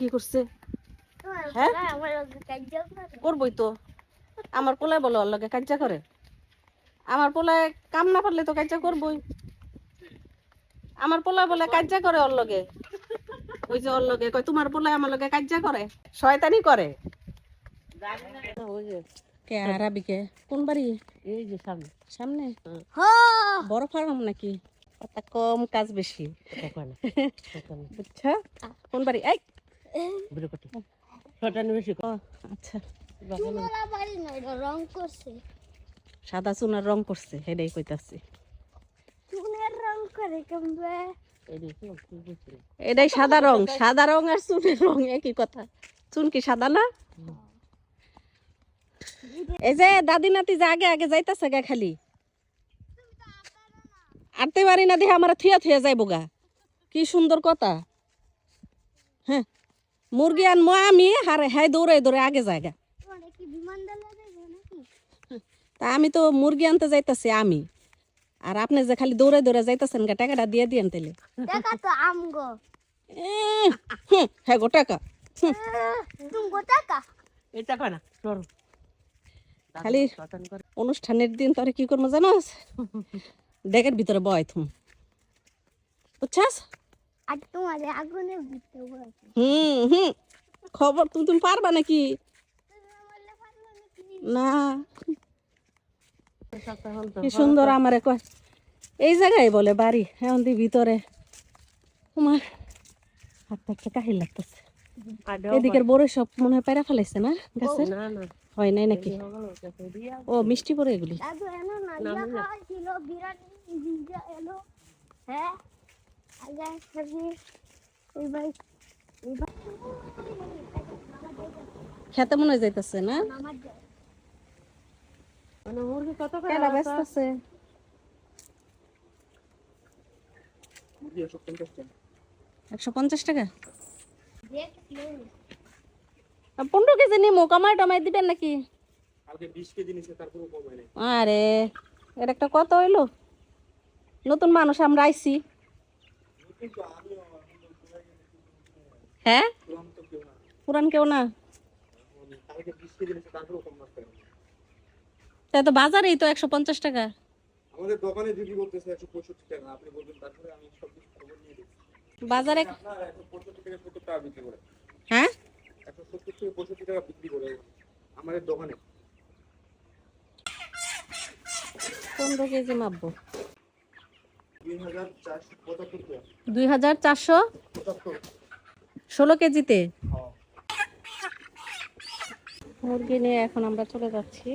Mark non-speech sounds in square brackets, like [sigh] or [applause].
কি করছে? হ্যাঁ? করবই তো। আমার পোলায় বলো ওর লগে কাজ্জা করে? আমার পোলায় কাম না পারলে তো কাজ্জা করবই। আমার পোলায় বলে কাজ্জা করে ওর লগে। ওই যে ওর লগে কয় তোমার পোলায় আমার লগে কাজ্জা করে? শয়তানি করে। ওই যে কে কোন বাড়ি? এই যে সামনে। সামনে? বড় ফার্ম নাকি? কথা কম কাজ বেশি। বুঝছ কোন বাড়ি? এই! আচ্ছা। রং করছে। সাদা চুনার রং করছে হেডাই কইতাছি। চুনের রং করে কমবে? এটাই সাদা রং সাদা রং আর চুনের রং একই কথা। চুন কি সাদা না? এই যে দাদি নাতি যে আগে আগে যাইতাছে গা খালি। আরতে পারি না দেখে আমার থুয়া থুয়া যাইব গা। কি সুন্দর কথা। হ্যাঁ। মুরগি আনব আমি হারে হাই দৌড়ে দৌড়ে আগে জায়গা। তা আমি তো মুরগি আনতে যাইতাছি আমি। আর আপনি যে খালি দৌড়ে দৌড়ে যাইতাছেন গা টাকাটা দিয়ে দিয়েন তাইলে। দেখা তো আমগো। এহ, হুম, হ্যাঁ গো টাকা। খালি অনুষ্ঠানের দিন তোরে কি করব জানোস [laughs] ডেকের ভিতরে বয় থুম। বুঝছাস? আর তোমার ভিতরে হুম হুম। খবর তুমি তুমি পারবা নাকি? না। কি সুন্দর আমার কয়। এই জায়গায় বলে বাড়ি এখন দি ভিতরে। তোমার হাতটা একটা কাহিল লাগতেছে। এদিকের বড় সব মনে হয় পায়রা ফেলাইছে না গাছে? না না। হয় নাই নাকি? ও মিষ্টি পড়ে এগুলি। হ্যাঁ? খেতে মনে হয় যাইতেছে না? মানে মুরগি কত করে ব্যস্ত আছে একশো পঞ্চাশ টাকা। পনেরো কেজি নিমো কমাই টমাই দিবেন নাকি? আরে এর একটা কত হইল। নতুন মানুষ আমরা আইছি। হ্যাঁ? পুরান কেউ না? তাই তো বাজারেই তো একশো পঞ্চাশ টাকা। আমাদের দোকানে বিক্রি করতেছে একশো পঁয়ষট্টি টাকা আপনি বলবেন তারপরে আমি সব কিছু খবর নিয়ে দিচ্ছি বাজারে হ্যাঁ? একশো সত্তর থেকে পঁয়ষট্টি টাকা বিক্রি করে আমাদের দোকানে। পনেরো কেজি মাপবো। দুই হাজার চারশো ষোলো কেজিতে। মুরগি নিয়ে এখন আমরা চলে যাচ্ছি।